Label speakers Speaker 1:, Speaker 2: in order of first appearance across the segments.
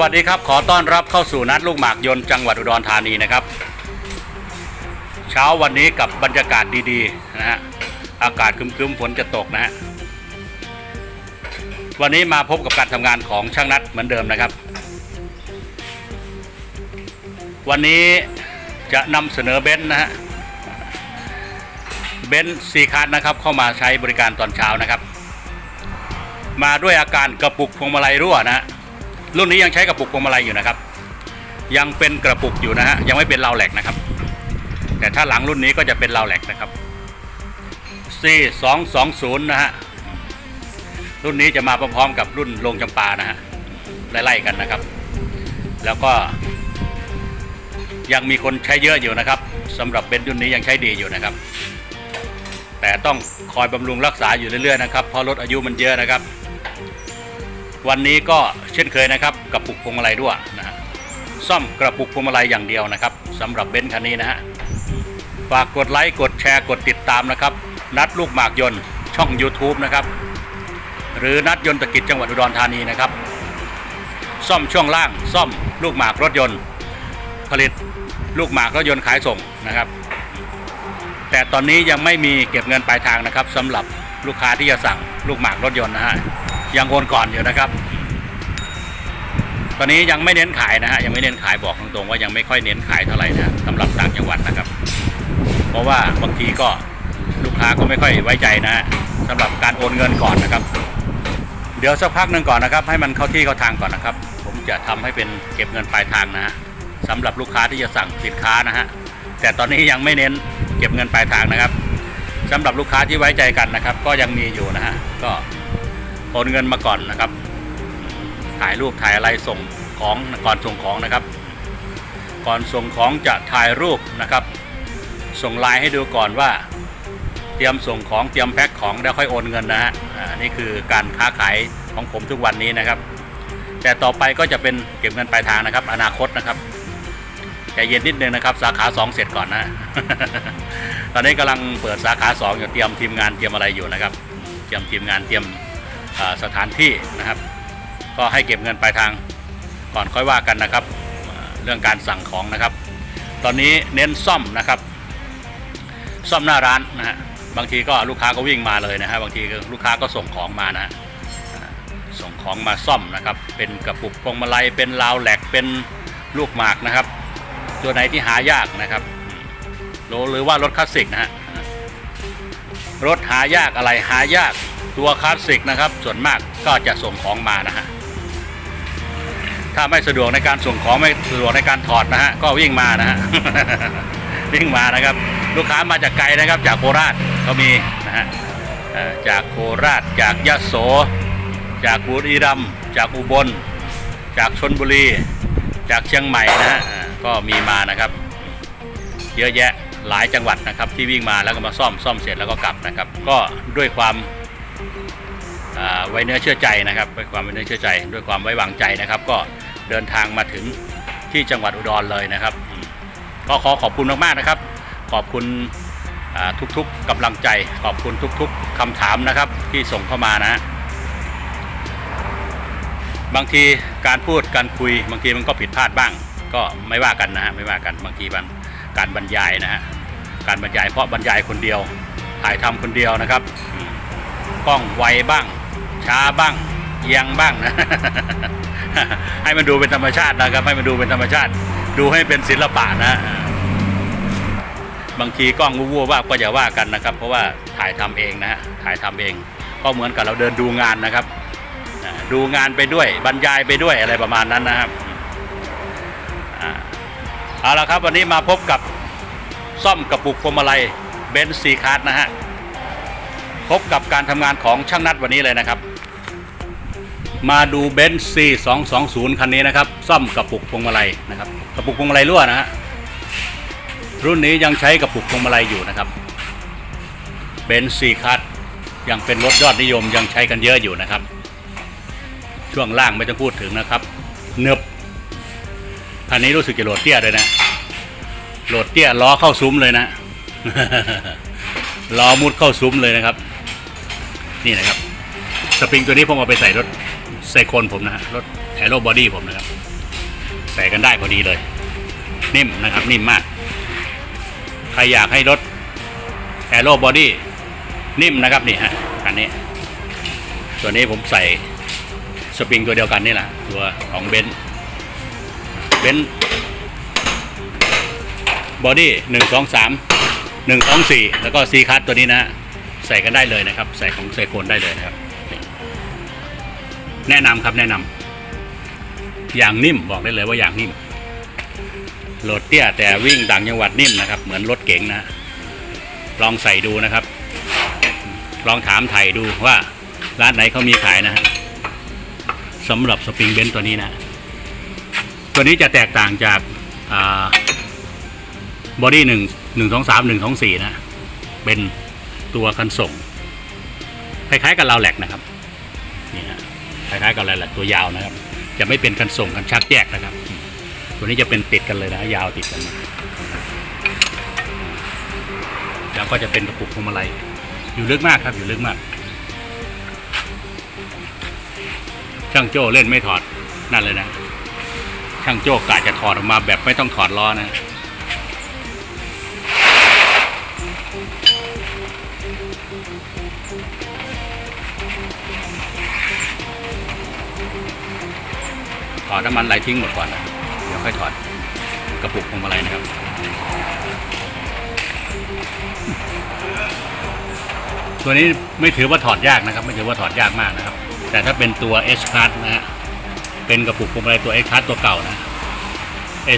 Speaker 1: วัสดีครับ ขอต้อนรับเข้าสู่นัดลูกหมากยนต์จังหวัดอุดรธานีนะครับ เช้าวันนี้กับบรรยากาศดีๆนะฮะอากาศคึมๆฝนจะตกนะฮะวันนี้มาพบกับการทำงานของช่างนัดเหมือนเดิมนะครับ วันนี้จะนำเสนอเบนซ์นะฮะเบนซ์ซีคัสนะครับเข้ามาใช้บริการตอนเช้านะครับ มาด้วยอาการกระปุกพวงมาลัยรั่วนะฮะ รุ่นนี้ยังใช้กระปุกพวงมาลัยอยู่นะครับ ยังเป็นกระปุกอยู่นะฮะยังไม่เป็นราวแหลกนะครับ แต่ถ้าหลังรุ่นนี้ก็จะเป็นราวแหลกนะครับ C220 นะฮะรุ่นนี้จะมาพร้อมๆกับรุ่นลงจำปานะฮะไล่ๆกันนะครับ แล้วก็ ยังมีคนใช้เยอะอยู่นะครับสำหรับเบนซ์รุ่นนี้ยังใช้ดีอยู่นะครับ แต่ต้องคอยบำรุงรักษาอยู่เรื่อยๆนะครับเพราะรถอายุมันเยอะนะครับ วันนี้ก็เช่นเคยนะครับกระปุกพวงมาลัยด้วยนะฮะซ่อมกระปุกพวงมาลัยอย่างเดียวนะครับสำหรับเบนซ์คันนี้นะฮะฝากกดไลค์กดแชร์กดติดตามนะครับ นัดลูกหมากยนต์ช่อง YouTube นะครับ หรือนัดยนต์ตะกิจจังหวัดอุดรธานีนะครับ ซ่อมช่วงล่าง ซ่อมลูกหมากรถยนต์ ผลิตลูกหมากรถยนต์ขายส่งนะครับ แต่ตอนนี้ยังไม่มีเก็บเงินปลายทางนะครับสำหรับลูกค้าที่จะสั่งลูกหมากรถยนต์นะฮะ ยังโอนก่อนอยู่นะครับ ตอนนี้ยังไม่เน้นขายนะฮะยังไม่เน้นขายบอกตรงๆว่ายังไม่ค่อยเน้นขายเท่าไหร่นะสำหรับต่างจังหวัดนะครับ เพราะว่าบางทีก็ลูกค้าก็ไม่ค่อยไว้ใจนะสำหรับการโอนเงินก่อนนะครับ เดี๋ยวสักพักหนึ่งก่อนนะครับ ให้มันเข้าที่เข้าทางก่อนนะครับ ผมจะทำให้เป็นเก็บเงินปลายทางนะฮะสำหรับลูกค้าที่จะสั่งสินค้านะฮะแต่ตอนนี้ยังไม่เน้นเก็บเงินปลายทางนะครับสำหรับลูกค้าที่ไว้ใจกันนะครับ ก็ยังมีอยู่นะฮะก็ โอนเงินมาก่อนนะครับ ถ่ายรูปถ่ายอะไรส่งของก่อนส่งของนะครับ ก่อนส่งของจะถ่ายรูปนะครับ ส่งไลน์ให้ดูก่อนว่า เตรียมส่งของเตรียมแพ็คของแล้วค่อยโอนเงินนะฮะอ่านี่คือการค้าขายของผมทุกวันนี้นะครับ แต่ต่อไปก็จะเป็นเก็บเงินปลายทางนะครับ อนาคตนะครับใจเย็นนิดนึงนะครับ สาขา 2 เสร็จก่อนนะตอนนี้กำลังเปิดสาขา 2 อยู่เตรียมทีมงานเตรียมอะไรอยู่นะครับ เตรียมทีมงานเตรียม สถานที่นะครับ ก็ให้เก็บเงินปลายทางก่อนค่อยว่ากันนะครับ เรื่องการสั่งของนะครับ ตอนนี้เน้นซ่อมนะครับ ซ่อมหน้าร้านนะฮะบางทีก็ลูกค้าก็วิ่งมาเลยนะฮะบางทีก็ลูกค้าก็ส่งของมานะส่งของมาซ่อมนะครับ เป็นกระปุกพวงมาลัยเป็นราวแหลกเป็นลูกหมากนะครับ ตัวไหนที่หายากนะครับหรือว่ารถคลาสสิกนะฮะรถหายากอะไรหายาก ตัวคลาสสิกนะครับ ส่วนมากก็จะส่งของมานะฮะถ้าไม่สะดวกในการส่งของไม่สะดวกในการถอดนะฮะก็วิ่งมานะฮะวิ่งมานะครับ ลูกค้ามาจากไกลนะครับ จากโคราชเขามีนะฮะจากโคราช จากยะโส จากบุรีรัมย์จากอุบล จากชนบุรี จากเชียงใหม่นะฮะก็มีมานะครับ เยอะแยะหลายจังหวัดนะครับที่วิ่งมาแล้วก็มาซ่อมซ่อมเสร็จแล้วก็กลับนะครับ ก็ด้วยความ ไว้เนื้อเชื่อใจนะครับด้วยความไว้เนื้อเชื่อใจ ด้วยความไว้วางใจนะครับ ก็เดินทางมาถึงที่จังหวัดอุดรเลยนะครับ ก็ขอขอบคุณมากๆนะครับ ขอบคุณทุกๆกำลังใจ ขอบคุณทุก ๆคำถามนะครับที่ส่งเข้ามานะบางทีการพูดการคุยบางทีมันก็ผิดพลาดบ้าง ก็ไม่ว่ากันนะฮะไม่ว่ากันบางทีมันการบรรยายนะฮะการบรรยายเพราะบรรยายคนเดียว ถ่ายทำคนเดียวนะครับกล้องไวบ้าง ช้าบ้างเอียงบ้างนะ ให้มันดูเป็นธรรมชาตินะครับ ให้มันดูเป็นธรรมชาติ ดูให้เป็นศิลปะนะ บางทีกล้องวัวว่าก็อย่าว่ากันนะครับ เพราะว่าถ่ายทำเองนะฮะถ่ายทำเอง ก็เหมือนกับเราเดินดูงานนะครับ ดูงานไปด้วยบรรยายไปด้วยอะไรประมาณนั้นนะครับเอาละครับวันนี้มาพบกับซ่อมกระปุกพวงมาลัยเบนซ์ซีคาร์ดนะฮะพบกับการทำงานของช่างนัดวันนี้เลยนะครับ มาดูเบนซ์ซีสองสองศูนย์คันนี้นะครับ ซ่อมกระปุกพวงมาลัยนะครับ กระปุกพวงมาลัยรั่วนะฮะ รุ่นนี้ยังใช้กระปุกพวงมาลัยอยู่นะครับ เบนซ์ซีคาร์ดยังเป็นรถยอดนิยมยังใช้กันเยอะอยู่นะครับ ช่วงล่างไม่ต้องพูดถึงนะครับ เนืบคันนี้รู้สึกจะโหลดเตี้ยเลยนะ โหลดเตี้ยล้อเข้าซุ้มเลยนะ ล้อมุดเข้าซุ้มเลยนะครับ นี่นะครับ สปริงตัวนี้ผมเอาไปใส่รถ ไซโคนผมนะฮะรถแอโรบอดี้ผมนะครับ ใส่กันได้พอดีเลย นิ่มนะครับ นิ่มมาก ใครอยากให้รถแอโรบอดี้นิ่มนะครับนี่ฮะคันนี้ ตัวนี้ผมใส่สปริงตัวเดียวกันนี่แหละตัวของเบนซ์เบนซ์บอดี้หนึ่งสองสามหนึ่งสองสี่แล้วก็ซีคัสตัวนี้นะ ใส่กันได้เลยนะครับ ใส่ของไซโคนได้เลยนะครับ แนะนำครับแนะนำอย่างนิ่มบอกได้เลยว่าอย่างนิ่มโหลดเตี้ยแต่วิ่งต่างจังหวัดนิ่มนะครับ เหมือนรถเก๋งนะ ลองใส่ดูนะครับ ลองถามไทยดูว่าร้านไหนเขามีขายนะฮะสำหรับสปริงเบนซ์ตัวนี้นะ ตัวนี้จะแตกต่างจากบอดี้หนึ่งหนึ่งสองสามหนึ่งสองสี่นะ เป็นตัวคันส่งคล้ายๆกับเราแหลกนะครับ นี่ฮะ คล้ายๆกับเราแหลกตัวยาวนะครับ จะไม่เป็นคันส่งคันชักแยกนะครับ ตัวนี้จะเป็นติดกันเลยนะยาวติดกันมาแล้วก็จะเป็นกระปุกพวงมาลัยอยู่ลึกมากครับอยู่ลึกมาก ช่างโจ้เล่นไม่ถอดนั่นเลยนะ ช่างโจ้กะจะถอดออกมาแบบไม่ต้องถอดล้อนะ ถอดน้ำมันไหลทิ้งหมดก่อนนะเดี๋ยวค่อยถอดกระปุกพวงมาลัยนะครับ ตัวนี้ไม่ถือว่าถอดยากนะครับ ไม่ถือว่าถอดยากมากนะครับ แต่ถ้าเป็นตัว S Card นะฮะเป็นกระปุกพวงมาลัยตัว S Card ตัวเก่านะ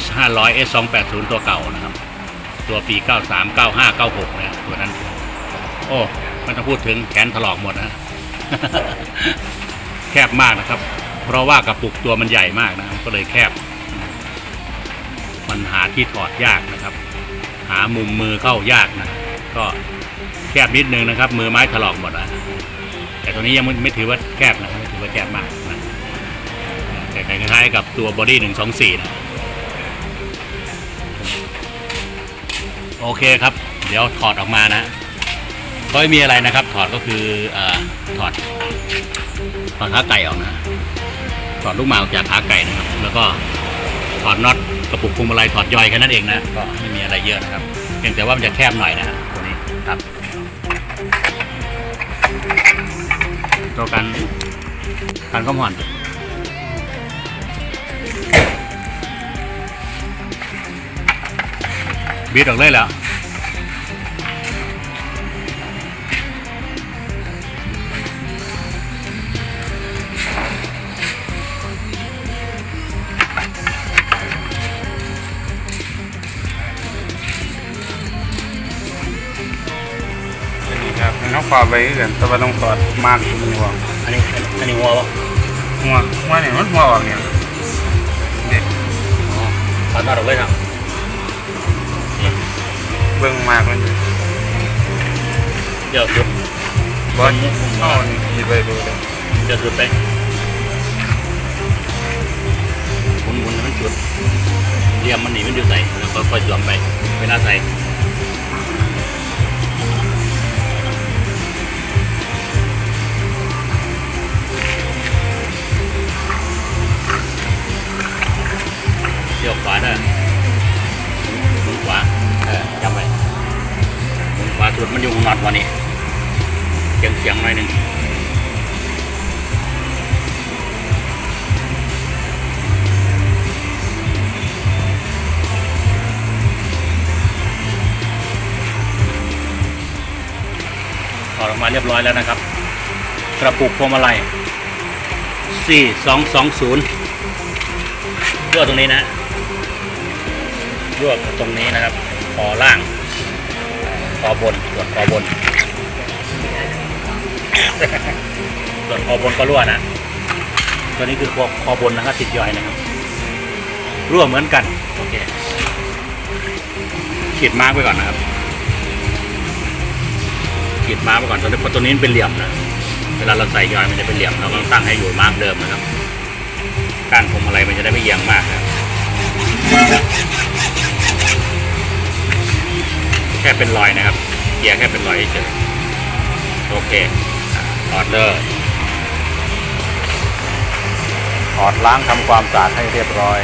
Speaker 1: S 5 0 0 S 2 8 0ตัวเก่านะครับ ตัวปี 93 95 96นะตัวนั้น โอ้ไมันต้องพูดถึงแขนถลอกหมดนะ แคบมากนะครับ ราะว่ากระปุกตัวมันใหญ่มากนะครับ ก็เลยแคบ มันหาที่ถอดยากนะครับ หามุมมือเข้ายากนะ ก็แคบนิดนึงนะครับ มือไม้ถลอกหมดนะแต่ตัวนี้ยังไม่ไมถือว่าแคบนะครับไม่ถือว่าแคบมากนะแต่คล้ายๆกับตัวบอดี้หนึ่งสองสี่นะโอเคครับ เดี๋ยวถอดออกมานะก็ไม่มีอะไรนะครับ ถอดก็คือเออถอดถอดขาไก่ออกนะ ถอดลูกหมากออกจากขาไก่นะครับ แล้วก็ถอดน็อตกระปุกพวงมาลัยถอดย่อยแค่นั้นเองนะก็ไม่มีอะไรเยอะนะครับเพียงแต่ว่ามันจะแคบหน่อยนะตัวนี้ครับตัวกันกันก็หอนบีดออกเลยแล้ว
Speaker 2: ครับมันต้องขวาไปคือกันแต่ว่าต้องถอดมากหัว
Speaker 1: อันนี้อันนี้หัวปะ
Speaker 2: หัวหัวเนี่ยมันหัวออกเนี่ยเด็ก
Speaker 1: อ๋อถอดน็อตออกเลยครับ
Speaker 2: เบิ่งมากมันอยู่
Speaker 1: เดี๋ยวจุด
Speaker 2: บอลเข้านี่ขี่ไปดูเลย
Speaker 1: เดี๋ยวจุดไปหมุนหมุนให้มันจุดเหลี่ยมมันหนีมันอยู่ใส่แล้วก็ค่อยสวมไปเวลาใส่ เดี๋ยวขวาได้หมุนขวาเออจำไว้หมุนขวาสุดมันอยู่งน็อตวันนี้เฉียงเฉียงๆหน่อยหนึ่งออกมาเรียบร้อยแล้วนะครับ กระปุกพวงมาลัย 4220รั่วตรงนี้นะ รั่วตรงนี้นะครับคอล่างคอบนส่วนคอบนส่วนคอบนก็รั่วนะ ตัวนี้คือคอคอบนนะครับติดย่อยนะครับ รั่วเหมือนกันโอเคขีดมาร์กไว้ก่อนนะครับขีดมาร์กไว้ก่อนตัวนี้เพราะตัวนี้เป็นเหลี่ยมนะเวลาเราใส่ยอยมันจะเป็นเหลี่ยมเราต้องตั้งให้อยู่มาร์กเดิมนะครับการพวงมาลัยมันจะได้ไม่เอียงมากนะครับ แค่เป็นรอยนะครับ เกียร์แค่เป็นรอยเฉยโอเคออเดอดเลยถอดล้างทำความสะอาดให้เรียบร้อย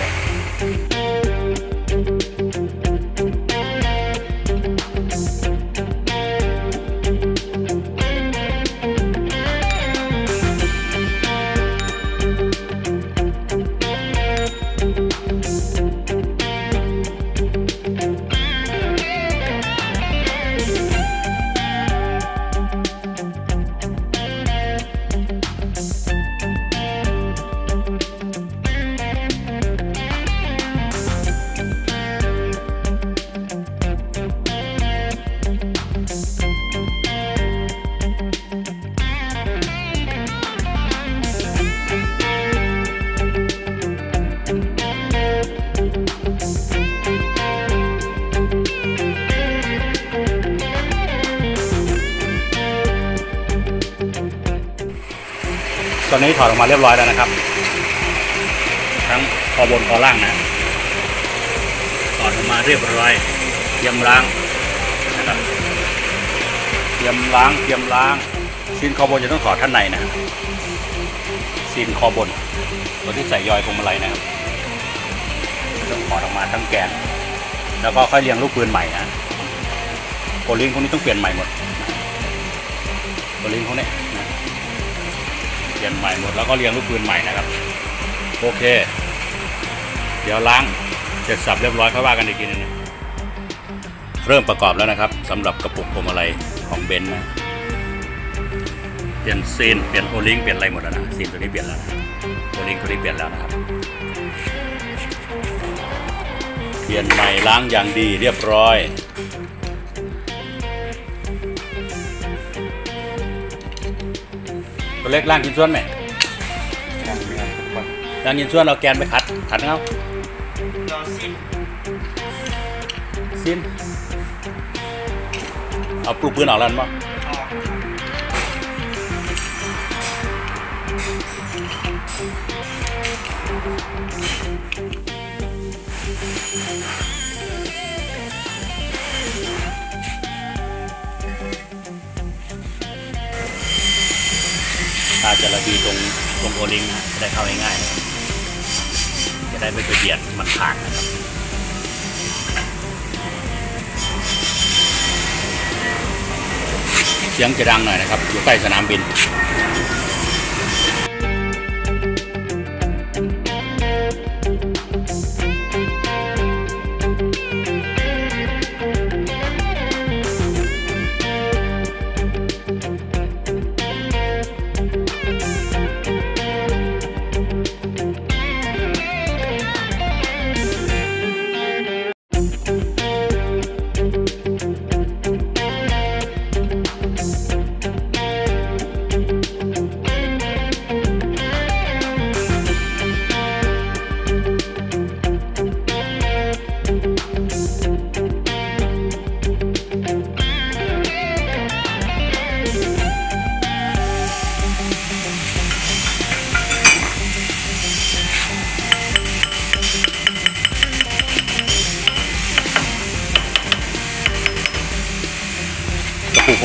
Speaker 1: นี้ถอดออกมาเรียบร้อยแล้วนะครับ ทั้งคอบนคอล่างนะถอดออกมาเรียบร้อยเตรียมล้างนะครับเตรียมล้างเตรียมล้างซีนคอบนจะต้องถอดท่านในนะครับซีนคอบนตัวที่ใส่ยอยพวงมาลัยนะครับต้องถอดออกมาทั้งแกนแล้วก็ค่อยเรียงลูกปืนใหม่นะโกลิงพวกนี้ต้องเปลี่ยนใหม่หมดโกลิงพวกนี้ เปลี่ยนใหม่หมดแล้วก็เรียงลูกปืนใหม่นะครับ โอเค เดี๋ยวล้างเสร็จสับเรียบร้อยค่อยว่ากันอีกทีนึงเริ่มประกอบแล้วนะครับสำหรับกระปุกพวงมาลัยของเบนซ์นะเปลี่ยนซีนเปลี่ยนโอลิงเปลี่ยนอะไรหมดแล้วนะซีนตัวนี้เปลี่ยนแล้วนะโอลิงตัวนี้เปลี่ยนแล้วนะครับ เปลี่ยนใหม่ล้างอย่างดีเรียบร้อย ตัวเล็กล่างกินส่วนไหม
Speaker 2: อย่างเนี้ยทุกคน
Speaker 1: ล้างกินส่วนเอาแกนไปขัดขัดเขา
Speaker 3: สิ้น
Speaker 1: ซิมเอาปลูกปืนออกแล้วมั้งาจะระบีตรงตรงโอลิงนะจะได้เข้าง่ายๆนะครับจะได้ไม่ไปเบียดมันขาดนะครับเสียงจะดังหน่อยนะครับอยู่ใกล้สนามบิน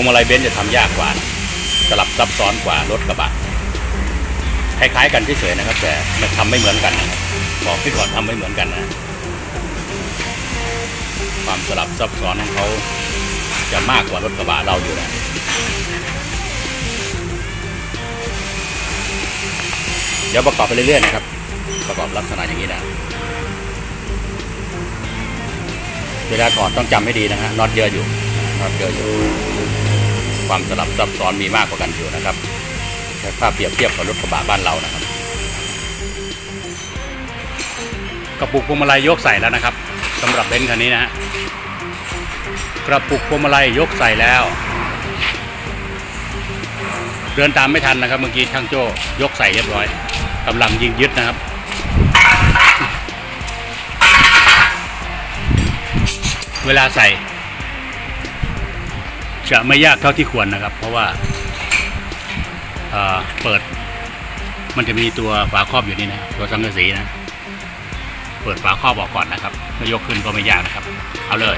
Speaker 1: วงมาลัยเบนซ์จะทำยากกว่า สลับซับซ้อนกว่ารถกระบะคล้ายๆ กันเฉยๆนะครับ แต่มันทำไม่เหมือนกันนะครับบอกพี่ก่อนทำไม่เหมือนกันนะ ความสลับซับซ้อนของเขาจะมากกว่ารถกระบะเราอยู่นะเดี๋ยวประกอบไปเรื่อยๆนะครับ ประกอบลักษณะอย่างนี้นะเวลาถอดต้องจำให้ดีนะฮะน็อตเยอะอยู่น็อตเยอะอยู่ ความสลับซับซ้อนมีมากกว่ากันอยู่นะครับถ้าเปรียบเทียบกับรถกระบะบ้านเรานะครับ กระปุกพวงมาลัยยกใส่แล้วนะครับสำหรับเบนซ์คันนี้นะฮะกระปุกพวงมาลัยยกใส่แล้วเดินตามไม่ทันนะครับ เมื่อกี้ช่างโจ้ยกใส่เรียบร้อยกำลังยิงยึดนะครับ เวลาใส่ จะไม่ยากเท่าที่ควรนะครับ เพราะว่าเปิด มันจะมีตัวฝาครอบอยู่นี่นะตัวสังกะสีนะ เปิดฝาครอบออกก่อนนะครับเมื่อยกขึ้นก็ไม่ยากนะครับ เอาเลย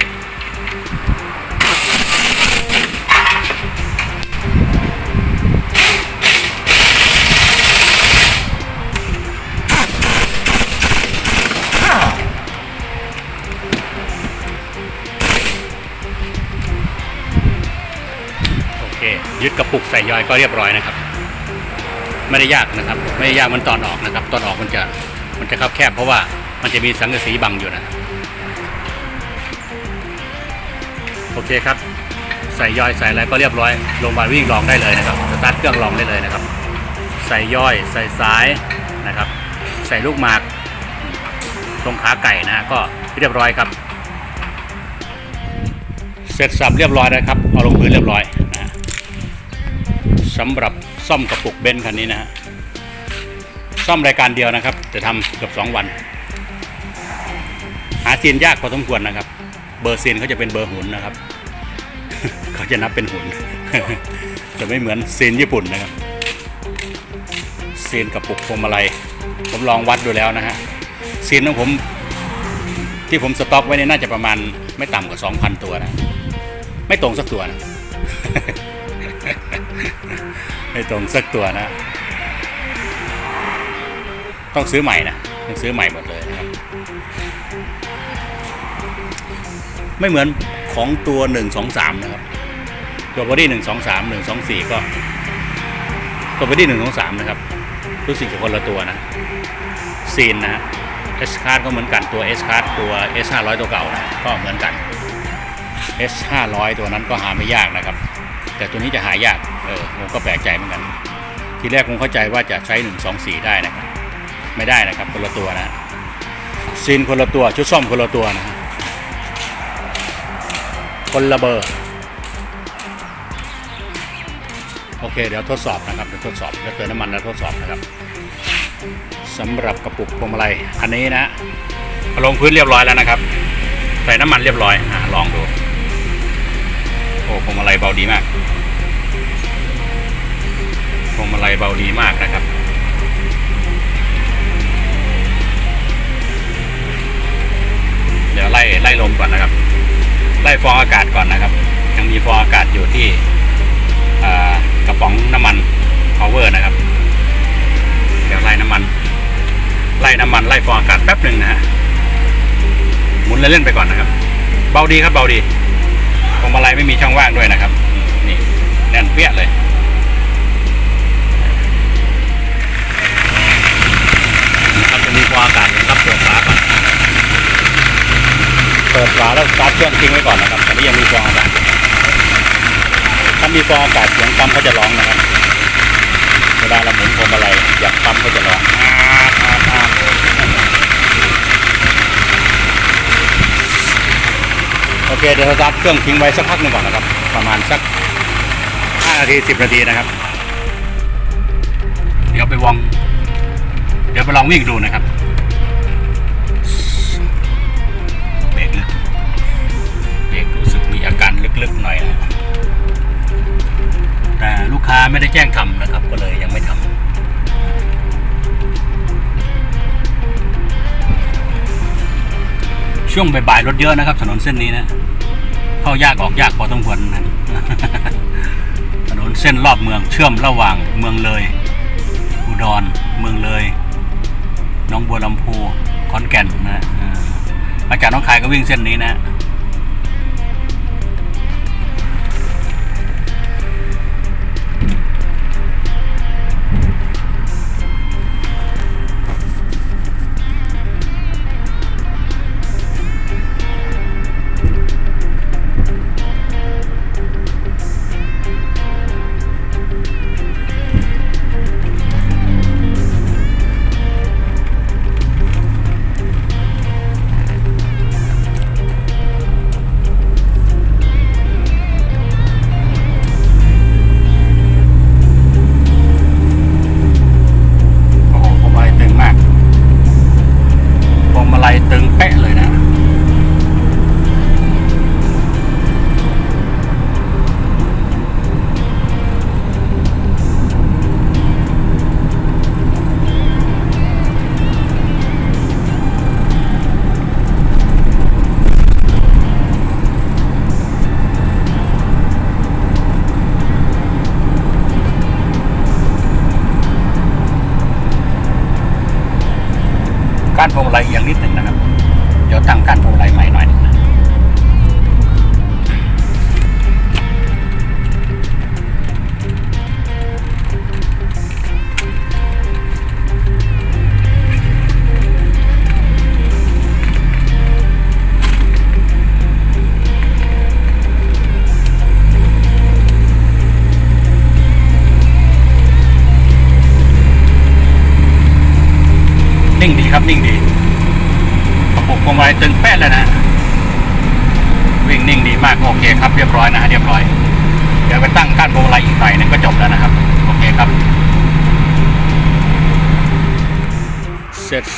Speaker 1: ยึดกระปุกใส่ย้อยก็เรียบร้อยนะครับ ไม่ได้ยากนะครับ ไม่ได้ยากมันตอนออกนะครับ ตอนออกมันจะมันจะคับแคบเพราะว่ามันจะมีสังกะสีบังอยู่นะโอเคครับ ใส่ย่อยใส่อะไรก็เรียบร้อย ลงมาวิ่งลองได้เลยนะครับสตาร์ทเครื่องลองได้เลยนะครับ ใส่ย่อย ใส่สายนะครับ ใส่ลูกหมากตรงขาไก่นะก็เรียบร้อยครับ เสร็จสับเรียบร้อยแล้วครับเอาลงพื้นเรียบร้อย สำหรับซ่อมกระปุกเบนซ์คันนี้นะฮะซ่อมรายการเดียวนะครับจะทำเกือบสองวัน หาซีนยากพอสมควรนะครับ เบอร์ซีนเขาจะเป็นเบอร์หุ่นนะครับ เขาจะนับเป็นหุ่นจะไม่เหมือนซีนญี่ปุ่นนะครับซีซีนกับปุกพวงมาลัยผมลองวัดดูแล้วนะฮะซีนของผมที่ผมสต็อกไว้เนี่ยน่าจะประมาณไม่ต่ำกว่า 2,000 ตัวนะ ไม่ตรงสักตัวนะ ไม่ตรงสักตัวนะ ต้องซื้อใหม่นะต้องซื้อใหม่หมดเลยนะครับ ไม่เหมือนของตัว 1 2 3 นะครับ ตัวบอดี้หนึ่งสองสามหนึ่งสองสี่ก็ ตัวบอดี้หนึ่งสองสามนะครับ รู้สึกจะคนละตัวนะซีนนะเอสคาร์ก็เหมือนกันตัวเอสคาร์ตัว S 5 0 0ตัวเก่านะก็เหมือนกัน S 5 0 0 ตัวนั้นก็หาไม่ยากนะครับ แต่ตัวนี้จะหายาก เออผมก็แปลกใจเหมือนกัน ทีแรกผมเข้าใจว่าจะใช้หนึ่งสองสี่ได้นะครับ ไม่ได้นะครับคนละตัวนะซีนคนละตัวชุดซ่อมคนละตัวนะคนละเบอร์โอเค เดี๋ยวทดสอบนะครับเดี๋ยวทดสอบเดี๋ยวเติมน้ำมันแล้วทดสอบนะครับสำหรับกระปุกพวงมาลัยอันนี้นะลงพื้นเรียบร้อยแล้วนะครับ ใส่น้ำมันเรียบร้อยอะลองดูโอ้พวงมาลัยเบาดีมาก พวงมาลัยเบาดีมากนะครับ เดี๋ยวไล่ไล่ลมก่อนนะครับ ไล่ฟองอากาศก่อนนะครับ ยังมีฟองอากาศอยู่ที่กระป๋องน้ำมัน power นะครับ เดี๋ยวไล่น้ำมัน ไล่น้ำมันไล่ฟองอากาศแป๊บหนึ่งนะฮะหมุนเล่นๆไปก่อนนะครับ เบาดีครับเบาดีพวงมาลัยไม่มีช่องว่างด้วยนะครับ นี่แน่นเปี้ยเลย นะครับจะมีฟออากาศนะครับเปิดฝาก่อนเปิดฝาแล้วสตาร์ทเครื่องทิ้งไว้ก่อนนะครับอันนี้ยังมีฟองอากาศถ้ามีฟองอากาศเสียงปั๊มก็จะร้องนะครับเวลาเราหมุนพวงมาลัยอยากปั๊มก็จะร้องอาอาอาโอเคเดี๋ยวสตาร์ทเครื่องทิ้งไว้สักพักหนึ่งก่อนนะครับ ประมาณสัก5นาที10 นาทีนะครับ เดี๋ยวไปวองเดี๋ยวไปลองวิ่งดูนะครับ ลึกๆหน่อยนะแต่ลูกค้าไม่ได้แจ้งทำนะครับ ก็เลยยังไม่ทำช่วงบ่ายๆรถเยอะนะครับ ถนนเส้นนี้นะ เข้ายากออกยากพอต้องควรนะถนนเส้นรอบเมืองเชื่อมระหว่างเมืองเลย อุดรเมืองเลยน้องบัวลำพูขอนแก่นนะออมาจากน้องคายก็วิ่งเส้นนี้นะ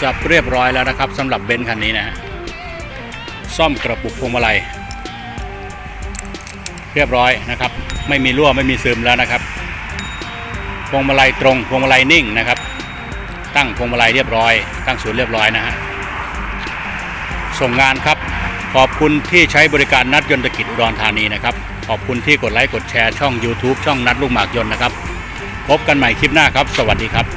Speaker 1: สับเรียบร้อยแล้วนะครับสำหรับเบนซ์คันนี้นะฮะซ่อมกระปุกพวงมาลัย เรียบร้อยนะครับ ไม่มีรั่วไม่มีซึมแล้วนะครับพวงมาลัยตรงพวงมาลัยนิ่งนะครับ ตั้งพวงมาลัยเรียบร้อย ตั้งศูนย์เรียบร้อยนะฮะส่งงานครับขอบคุณที่ใช้บริการนัดยนตกิจอุดรธานีนะครับ ขอบคุณที่กดไลค์กดแชร์ช่อง YouTube ช่องนัดลูกหมากยนต์นะครับ พบกันใหม่คลิปหน้าครับ สวัสดีครับ